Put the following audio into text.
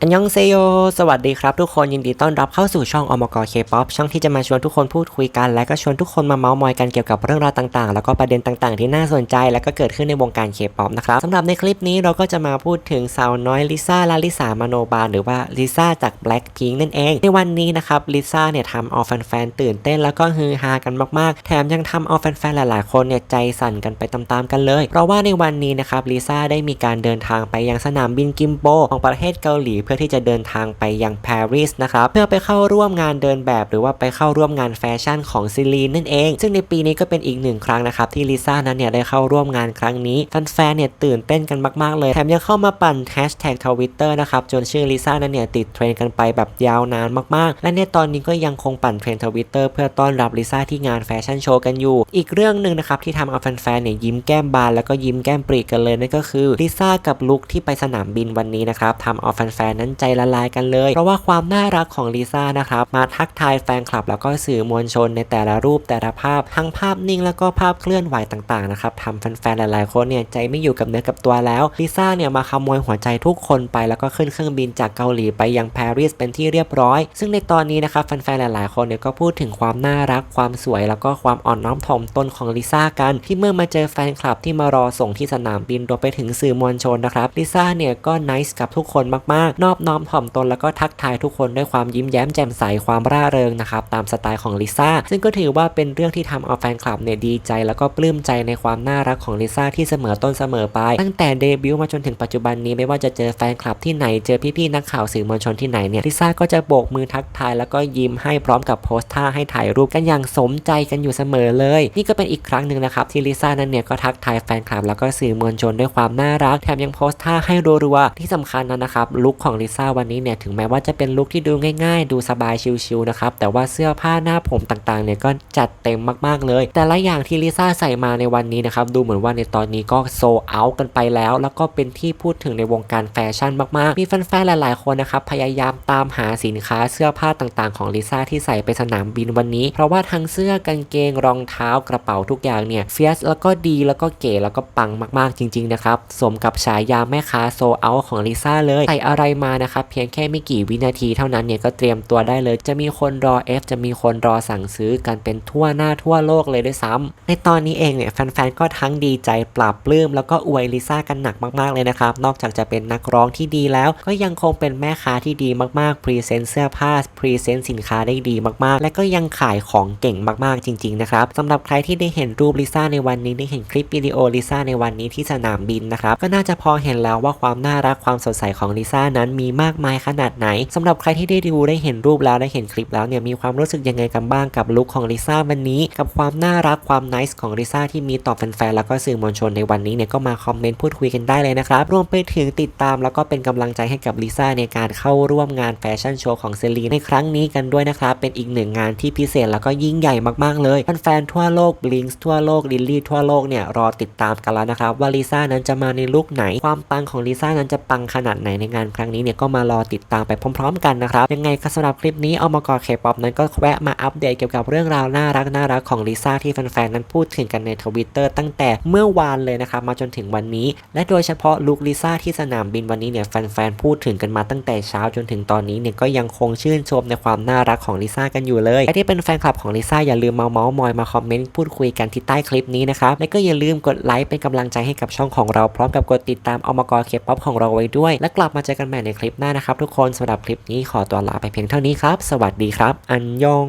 อันยองเซโย สวัสดีครับทุกคนยินดีต้อนรับเข้าสู่ช่องอมกเคป๊อปช่องที่จะมาชวนทุกคนพูดคุยกัน และก็ชวนทุกคนมาเมาส์มอยกันเกี่ยวกับเรื่องราวต่างๆ แล้วก็ประเด็นต่างๆ ที่น่าสนใจ และก็เกิดขึ้นในวงการเคป๊อปนะครับสำหรับในคลิปนี้เราก็จะมาพูดถึงสาวน้อยลิซ่าลาลิสามโนบาลหรือว่าลิซ่าจาก Blackpink นั่นเอง ในวันนี้นะครับลิซ่าเนี่ยทำเอาแฟนๆตื่นเต้นแล้วก็ฮือฮากันมากๆ แถมยังทำเอาแฟนๆหลายๆคนเนี่ยใจสั่นกันไปตามๆกันเลย เพราะว่าในวันนี้นะครับลิซ่าได้มีการเดินทางไปยังสนามบินกิมโปของประเทศเกาหลีเพื่อที่จะเดินทางไปยังปารีสนะครับเพื่อไปเข้าร่วมงานเดินแบบหรือว่าไปเข้าร่วมงานแฟชั่นของซิลีนนั่นเอง ซึ่งในปีนี้ก็เป็นอีกหนึ่งครั้งนะครับที่ลิซ่านั้นเนี่ยได้เข้าร่วมงานครั้งนี้แฟนๆเนี่ยตื่นเต้นกันมากๆเลยแถมยังเข้ามาปั่นแฮชแท็กทวิตเตอร์นะครับจนชื่อลิซ่านั้นเนี่ยติดเทรนด์กันไปแบบยาวนานมากๆ และในตอนนี้ก็ยังคงปั่นเทรนด์ทวิตเตอร์เพื่อต้อนรับลิซ่าที่งานแฟชั่นโชว์กันอยู่ อีกเรื่องหนึ่งนะครับที่ทำเอาแฟนๆเนี่ยยิ้มแก้มบานแล้วก็ยิ้มแก้มปรีกันเลยนั่นก็คือลิซ่ากับลุคที่ไปสนามบินวันนี้นะครับทำเอาแฟนๆนั้นใจละลายกันเลย เพราะว่าความน่ารักของลิซ่านะครับมาทักทายแฟนคลับ แล้วก็สื่อมวลชนในแต่ละรูปแต่ละภาพ ทั้งภาพนิ่งแล้วก็ภาพเคลื่อนไหวต่างๆนะครับทำแฟนๆหลายๆคนเนี่ยใจไม่อยู่กับเนื้อกับตัวแล้วลิซ่าเนี่ยมาขโมยหัวใจทุกคนไปแล้วก็ขึ้นเครื่องบินจากเกาหลีไปยังปารีสเป็นที่เรียบร้อย ซึ่งในตอนนี้นะครับแฟนๆหลายๆคนเนี่ยก็พูดถึงความน่ารักความสวย แล้วก็ความอ่อนน้อมถ่อมตนของลิซ่ากัน ที่เมื่อมาเจอแฟนคลับที่มารอส่งที่สนามบินรวมไปถึงสื่อมวลชนนะครับลิซ่าเนี่ยก็นิสกับทุกคนมากๆนอบน้อมถ่อมตนแล้วก็ทักทายทุกคนด้วยความยิ้มแย้มแจ่มใสความร่าเริงนะครับตามสไตล์ของลิซ่าซึ่งก็ถือว่าเป็นเรื่องที่ทำเอาแฟนคลับเนี่ยดีใจ แล้วก็ปลื้มใจในความน่ารักของลิซ่าที่เสมอต้นเสมอไป ตั้งแต่เดบิวต์มาจนถึงปัจจุบันนี้ไม่ว่าจะเจอแฟนคลับที่ไหนเจอพี่ๆนักข่าวสื่อมวลชนที่ไหนเนี่ยลิซ่าก็จะโบกมือทักทายแล้วก็ยิ้มให้พร้อมกับโพสท่าให้ถ่ายรูปกันอย่างสมใจกันอยู่เสมอเลย นี่ก็เป็นอีกครั้งหนึ่งนะครับที่ลิซ่านั้นเนี่ยก็ทักทายแฟนคลับแล้วก็สื่อมวลชนด้วยความน่ารักแถมยังโพสท่าให้รัวๆที่สำคัญนะครับลุคของลิซ่าวันนี้เนี่ยถึงแม้ว่าจะเป็นลุคที่ดูง่ายๆ ดูสบายชิลๆนะครับแต่ว่าเสื้อผ้าหน้าผมต่างๆเนี่ยก็จัดเต็มมากๆเลย แต่ละอย่างที่ลิซ่าใส่มาในวันนี้นะครับดูเหมือนว่าในตอนนี้ก็โซเอากันไปแล้ว แล้วก็เป็นที่พูดถึงในวงการแฟชั่นมากๆ มีแฟนๆหลายๆคนนะครับพยายามตามหาสินค้าเสื้อผ้าต่างๆ ของลิซ่าที่ใส่ไปสนามบินวันนี้ เพราะว่าทั้งเสื้อกางเกงรองเท้ากระเป๋าทุกอย่างเนี่ยเฟียสแล้วก็ดีแล้วก็เก๋แล้วก็ปังมากๆจริง ๆนะครับสมกับฉายาแม่ค้าโซเอาของลิซ่าเลยใส่อะไรมานะครับเพียงแค่ไม่กี่วินาทีเท่านั้นเนี่ยก็เตรียมตัวได้เลย จะมีคนรอ F จะมีคนรอสั่งซื้อกันเป็นทั่วหน้าทั่วโลกเลยด้วยซ้ำในตอนนี้เองเนี่ยแฟนๆก็ทั้งดีใจปราบปลื้มแล้วก็อวยลิซ่ากันหนักมากๆเลยนะครับนอกจากจะเป็นนักร้องที่ดีแล้ว ก็ยังคงเป็นแม่ค้าที่ดีมากๆพรีเซนต์เสื้อผ้าพรีเซนต์สินค้าได้ดีมากๆ และก็ยังขายของเก่งมากๆจริงๆนะครับสำหรับใครที่ได้เห็นรูปลิซ่าในวันนี้ได้เห็นคลิปวิดีโอลิซ่าในวันนี้ที่สนามบินนะครับก็น่าจะพอเห็นแล้วว่าความน่ารักความสดใสของลิซ่านั้นมีมากมายขนาดไหนสำหรับใครที่ได้ดูได้เห็นรูปแล้วได้เห็นคลิปแล้วเนี่ยมีความรู้สึกยังไงกันบ้างกับลุคของลิซ่าวันนี้ กับความน่ารักความนิสของลิซ่าที่มีต่อแฟนๆแล้วก็สื่อมวลชนในวันนี้เนี่ยก็มาคอมเมนต์พูดคุยกันได้เลยนะครับรวมไปถึงติดตามแล้วก็เป็นกำลังใจให้กับลิซ่าในการเข้าร่วมงานแฟชั่นโชว์ของเซรีนในครั้งนี้กันด้วยนะครับเป็นอีกหนึ่งงานที่พิเศษแล้วก็ยิ่งใหญ่มากๆเลยแฟนๆทั่วโลกบลิงส์ทั่วโลกลิลลี่ทั่วโลกเนี่ยรอติดตามกันแล้วนะครับว่าลิซ่านั้นจะมาในลุคไหน ความปังของลิซ่านั้นจะปังขนาดไหนในงานครั้งนี้เนี่ยก็มารอติดตามไปพร้อม ๆ กันนะครับยังไงก็สำหรับคลิปนี้เอามากอเคป๊อปนั้นก็แวะมาอัปเดตเกี่ยวกับเรื่องราวน่ารักน่ารักของลิซ่าที่แฟนๆนั้นพูดถึงกันในทวิตเตอร์ตั้งแต่เมื่อวานเลยนะครับมาจนถึงวันนี้ และโดยเฉพาะลุคลิซ่าที่สนามบินวันนี้เนี่ยแฟนๆพูดถึงกันมาตั้งแต่เช้าจนถึงตอนนี้เนี่ยก็ยังคงชื่นชมในความน่ารักของลิซ่ากันอยู่เลยใครที่เป็นแฟนคลับของลิซ่าอย่าลืมมาเมาส์มอยมาคอมเมนต์พูดคุยกันที่ใต้คลิปนี้นะครับและก็อย่าลืมกดไลค์เป็นกำลังใจให้กับช่องของเราพร้อมกับกดติดตามเอามากอเคป๊อปของเราไว้ด้วย และกลับมาเจอกันใหม่ในคลิปหน้านะครับทุกคนสำหรับคลิปนี้ขอตัวลาไปเพียงเท่านี้ครับ สวัสดีครับ อันยอง